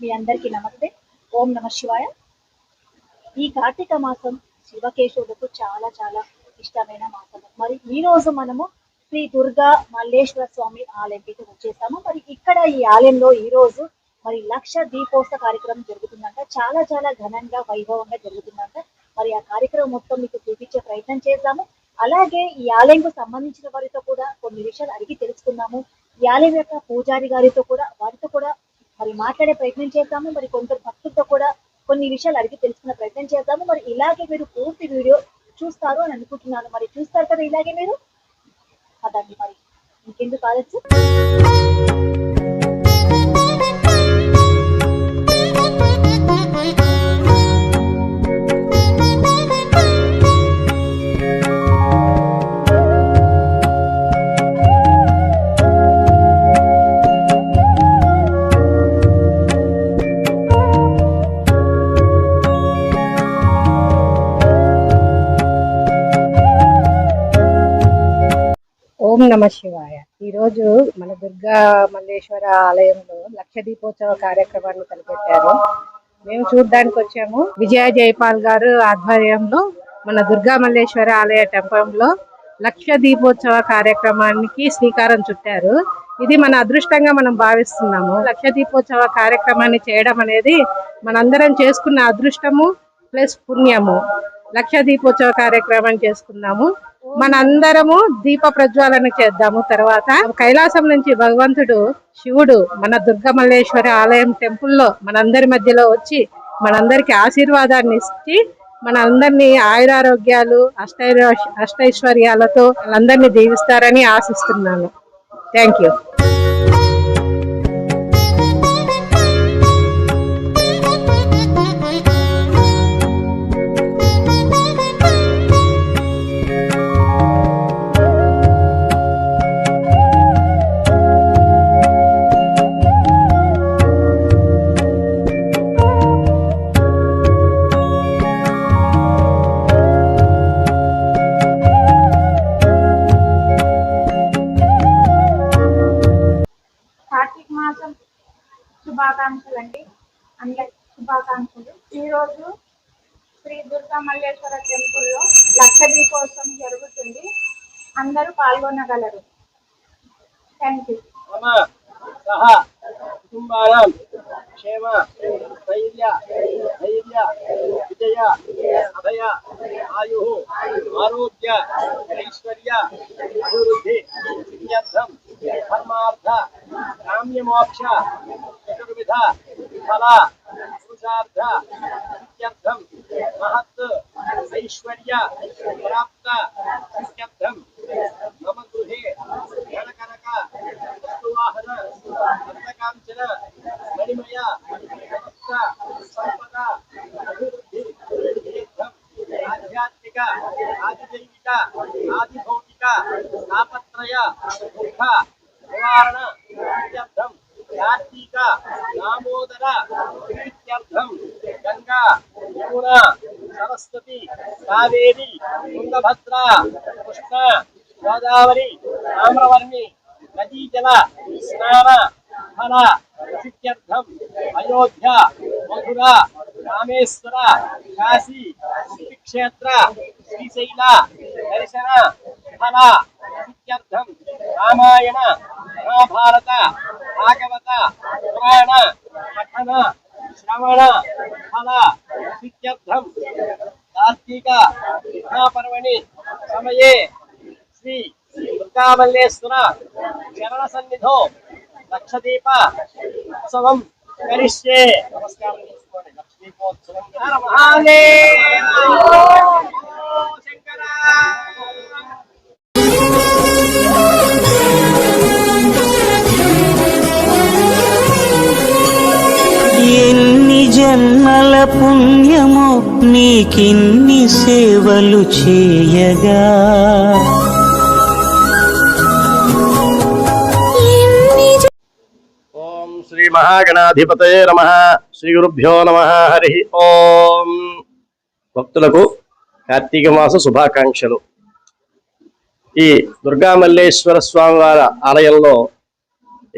మీ అందరికీ నమస్తే. ఓం నమ శివాయ. ఈ కార్తీక మాసం శివకేశవులకు చాలా చాలా ఇష్టమైన మాసం. మరి ఈ రోజు మనము శ్రీ దుర్గా మల్లేశ్వర స్వామి ఆలయంకి వచ్చేసాము. మరి ఇక్కడ ఈ ఆలయంలో ఈ రోజు మరి లక్ష దీపోత్సవ కార్యక్రమం జరుగుతుందంట. చాలా చాలా ఘనంగా వైభవంగా జరుగుతుందంట. మరి ఆ కార్యక్రమం మొత్తం మీకు చూపించే ప్రయత్నం చేద్దాము అలాగే ఈ ఆలయంకు సంబంధించిన వారితో కూడా కొన్ని విషయాలు అడిగి తెలుసుకుందాము. ఈ ఆలయం యొక్క పూజారి గారితో కూడా వారితో కూడా మరి మాట్లాడే ప్రయత్నం చేద్దాము. మరి కొంత భక్తులతో కూడా కొన్ని విషయాలు అడిగి తెలుసుకునే ప్రయత్నం చేద్దాము. మరి ఇలాగే మీరు పూర్తి వీడియో చూస్తారు అని అనుకుంటున్నాను. మరి చూస్తారు కదా ఇలాగే మీరు? అదండి మరి. ఇంకెందుకు కావచ్చు ఓం నమ శివాయ. ఈరోజు మన దుర్గా మల్లేశ్వర ఆలయంలో లక్ష దీపోత్సవ కార్యక్రమాన్ని తలపెట్టారు. మేము చూడడానికి వచ్చాము. విజయ జైపాల్ గారు ఆధ్వర్యంలో మన దుర్గా మల్లేశ్వర ఆలయ టెంపంలో లక్ష దీపోత్సవ కార్యక్రమానికి శ్రీకారం చుట్టారు. ఇది మన అదృష్టంగా మనం భావిస్తున్నాము. లక్ష దీపోత్సవ కార్యక్రమాన్ని చేయడం అనేది మనందరం చేసుకున్న అదృష్టము ప్లస్ పుణ్యము. లక్ష దీపోత్సవ కార్యక్రమం చేసుకున్నాము మనందరము దీప ప్రజ్వాలన చేద్దాము తర్వాత. కైలాసం నుంచి భగవంతుడు శివుడు మన దుర్గమల్లేశ్వరి ఆలయం టెంపుల్లో మనందరి మధ్యలో వచ్చి మనందరికి ఆశీర్వాదాన్ని ఇచ్చి మనందరినీ ఆయురారోగ్యాలు అష్టైర అష్టైశ్వర్యాలతో వాళ్ళందరినీ దీవిస్తారని ఆశిస్తున్నాను. థ్యాంక్ యూ ఈరోజు శ్రీ దుర్గా మల్లేశ్వర టెంపుల్లో లక్ష దీపోత్సవం జరుగుతుంది. అందరూ పాల్గొనగలరు. థ్యాంక్ యూ మమ క్షేమ ధైర్య ధైర్య విజయ అభయ ఆయు ఆరోగ్య ఐశ్వర్య అభివృద్ధి ఇత్యర్థం ధర్మార్థ కామ్యమోక్ష చతుర్విధ ఫల पुरुषार्थम महत् ऐश्वर्य, प्राप्त मम वस्तुवाहन मणिमय अभिवृद्धि आध्यात्मिक, आदिदैविक, आदिभौतिक तापत्रय दुख, निवारण इत्यर्थम కార్తీక దామోదర ప్రీత్యర్థం గంగా యమున సరస్వతి కావేరి తుంగభద్ర కృష్ణ గోదావరి తామ్రవర్ణి నదీజల స్నాన ఫల సిద్ధ్యర్థం అయోధ్య మధుర రామేశ్వర కాశీ క్షేత్ర శ్రీశైల దర్శన ఫల సిద్ధ్యర్థం రామాయణ మహాభారత భాగవత పురాణ పఠన శ్రవణ ఫల సిద్ధ్యర్థం కార్తీక మహాపర్వణి సమయే శ్రీ దుర్గామల్లేశ్వర చరణ సన్నిధో లక్షదీప ఉత్సవం కరిష్యే నమస్కారం చేసుకోండి. లక్షదీపోత్సవం. హర మహాదేవ శంకర! జన్మల పుణ్యమో నీకిన్ని సేవలు చేయగా. ఓం శ్రీ మహాగణాధిపతయే నమ. శ్రీ గురుభ్యో నమ. హరి ఓం. భక్తులకు కార్తీక మాస శుభాకాంక్షలు. ఈ దుర్గామల్లేశ్వర స్వామి వారి ఆలయంలో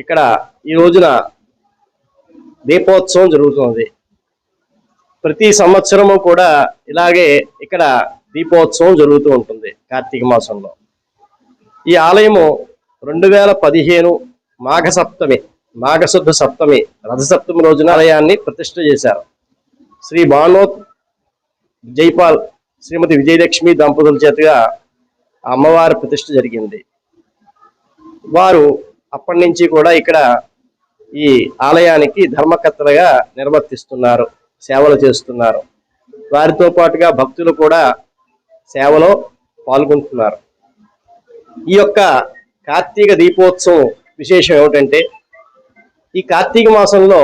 ఇక్కడ ఈ రోజున దీపోత్సవం జరుగుతున్నది ప్రతి సంవత్సరము కూడా ఇలాగే ఇక్కడ దీపోత్సవం జరుగుతూ ఉంటుంది కార్తీక మాసంలో. ఈ ఆలయము రెండు వేల పదిహేను మాఘ సప్తమి మాఘశుద్ధ సప్తమి రథసప్తమి రోజున ఆలయాన్ని ప్రతిష్ఠ చేశారు. శ్రీ భానోత్ జైపాల్ శ్రీమతి విజయలక్ష్మి దంపతుల చేతగా ఆ అమ్మవారి ప్రతిష్ఠ జరిగింది. వారు అప్పటి నుంచి కూడా ఇక్కడ ఈ ఆలయానికి ధర్మకర్తలుగా నిర్వర్తిస్తున్నారు. సేవలు చేస్తున్నారు. వారితో పాటుగా భక్తులు కూడా సేవలో పాల్గొంటున్నారు. ఈ యొక్క కార్తీక దీపోత్సవం విశేషం ఏమిటంటే ఈ కార్తీక మాసంలో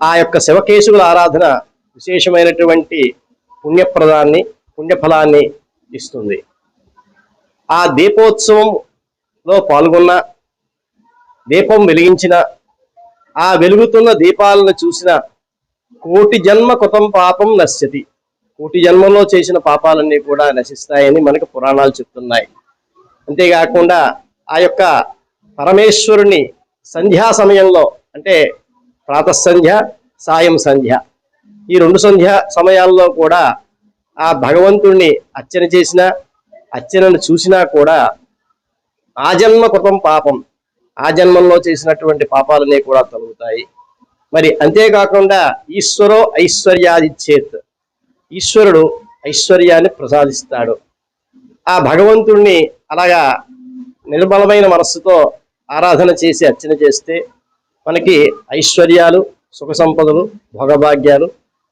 ఆ యొక్క శివకేశువుల ఆరాధన విశేషమైనటువంటి పుణ్యప్రదాన్ని పుణ్యఫలాన్ని ఇస్తుంది. ఆ దీపోత్సవంలో పాల్గొన్న దీపం వెలిగించిన ఆ వెలుగుతున్న దీపాలను చూసిన కోటి జన్మ కృతం పాపం నశ్యతి. కోటి జన్మలో చేసిన పాపాలన్నీ కూడా నశిస్తాయని మనకు పురాణాలు చెప్తున్నాయి. అంతేకాకుండా ఆ యొక్క పరమేశ్వరుని సంధ్యా సమయంలో అంటే ప్రాత సంధ్య సాయం సంధ్య ఈ రెండు సంధ్య సమయాల్లో కూడా ఆ భగవంతుణ్ణి అర్చన చేసిన అర్చనను చూసినా కూడా ఆ జన్మ కృతం పాపం ఆ జన్మంలో చేసినటువంటి పాపాలన్నీ కూడా తొలుగుతాయి. మరి అంతేకాకుండా ఈశ్వరో ఐశ్వర్యాదిచ్చేత్. ఈశ్వరుడు ఐశ్వర్యాన్ని ప్రసాదిస్తాడు. ఆ భగవంతుణ్ణి అలాగా నిర్మలమైన మనస్సుతో ఆరాధన చేసి అర్చన చేస్తే మనకి ఐశ్వర్యాలు సుఖ సంపదలు భోగభాగ్యాలు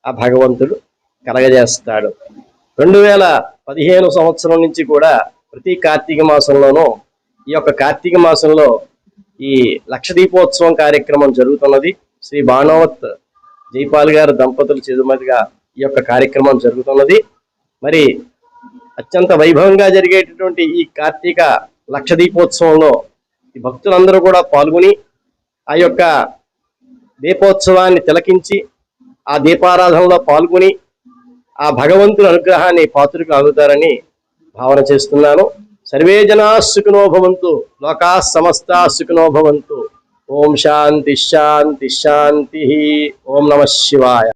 ఆ భగవంతుడు కలగజేస్తాడు. రెండు వేల పదిహేను సంవత్సరం నుంచి కూడా ప్రతి కార్తీక మాసంలోనూ ఈ యొక్క కార్తీక మాసంలో ఈ లక్ష దీపోత్సవం కార్యక్రమం జరుగుతున్నది. శ్రీ బాణవత్ జైపాల్ గారు దంపతులు చెదుమతిగా ఈ యొక్క కార్యక్రమం జరుగుతున్నది. మరి అత్యంత వైభవంగా జరిగేటటువంటి ఈ కార్తీక లక్ష దీపోత్సవంలో ఈ భక్తులందరూ కూడా పాల్గొని ఆ యొక్క దీపోత్సవాన్ని తిలకించి ఆ దీపారాధనలో పాల్గొని ఆ భగవంతుని అనుగ్రహాన్ని పాత్రకు అవుతారని భావన చేస్తున్నాను. సర్వే జనా సుఖినోభవంతు లోకా సమస్తా సుఖినోభవంతు ఓం శాంతి శాంతి శాంతి. ఓం నమ శివాయ.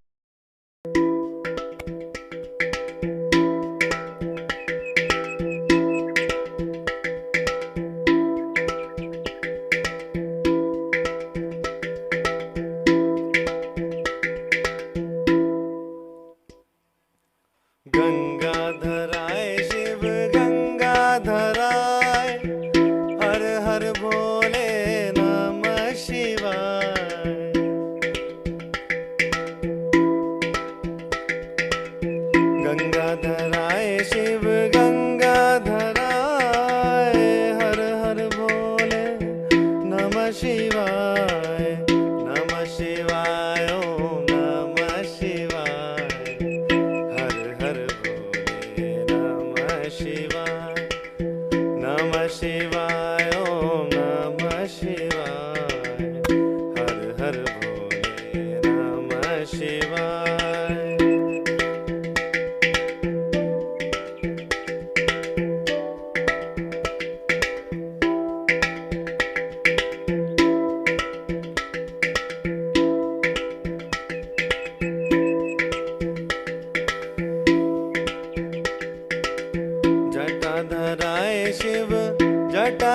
गंगाधराय शिव गंगाधराय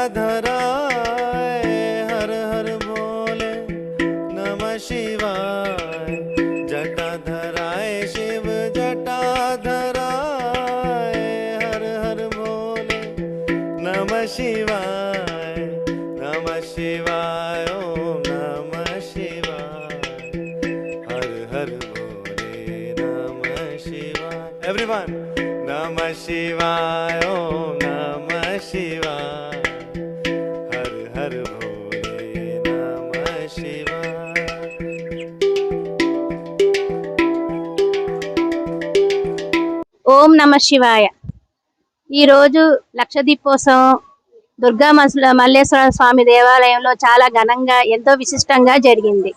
धरा हर हर बोले नम शिवाय। जटा धराए, शिव जटा धराए, हर हर बोले नम शिवाय। ఓం నమ శివాయ. ఈరోజు లక్ష దీపోత్సవం దుర్గా మసల మల్లేశ్వర స్వామి దేవాలయంలో చాలా ఘనంగా ఎంతో విశిష్టంగా జరిగింది.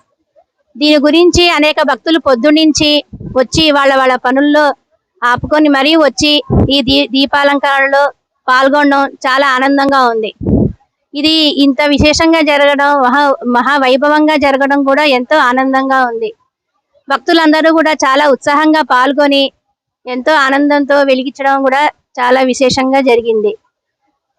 దీని గురించి అనేక భక్తులు పొద్దునుంచి వచ్చి వాళ్ళ వాళ్ళ పనుల్లో ఆపుకొని మరీ వచ్చి ఈ దీ దీపాలంకరణలో పాల్గొనడం చాలా ఆనందంగా ఉంది. ఇది ఇంత విశేషంగా జరగడం మహా మహా వైభవంగా జరగడం కూడా ఎంతో ఆనందంగా ఉంది. భక్తులందరూ కూడా చాలా ఉత్సాహంగా పాల్గొని ఎంతో ఆనందంతో వెలిగించడం కూడా చాలా విశేషంగా జరిగింది.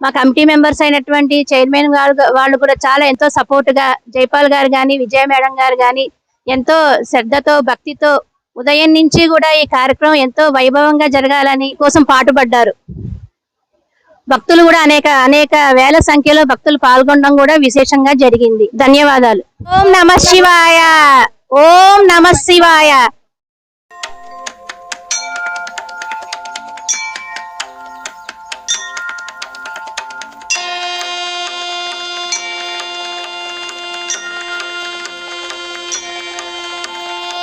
మా కమిటీ మెంబర్స్ అయినటువంటి చైర్మన్ గారు వాళ్ళు కూడా చాలా ఎంతో సపోర్ట్గా జైపాల్ గారు కానీ విజయ మేడం గారు కానీ ఎంతో శ్రద్ధతో భక్తితో ఉదయం నుంచి కూడా ఈ కార్యక్రమం ఎంతో వైభవంగా జరగాలని కోసం పాటుపడ్డారు. భక్తులు కూడా అనేక అనేక వేల సంఖ్యలో భక్తులు పాల్గొనడం కూడా విశేషంగా జరిగింది. ధన్యవాదాలు. ఓం నమ శివాయ. ఓం నమ శివాయ.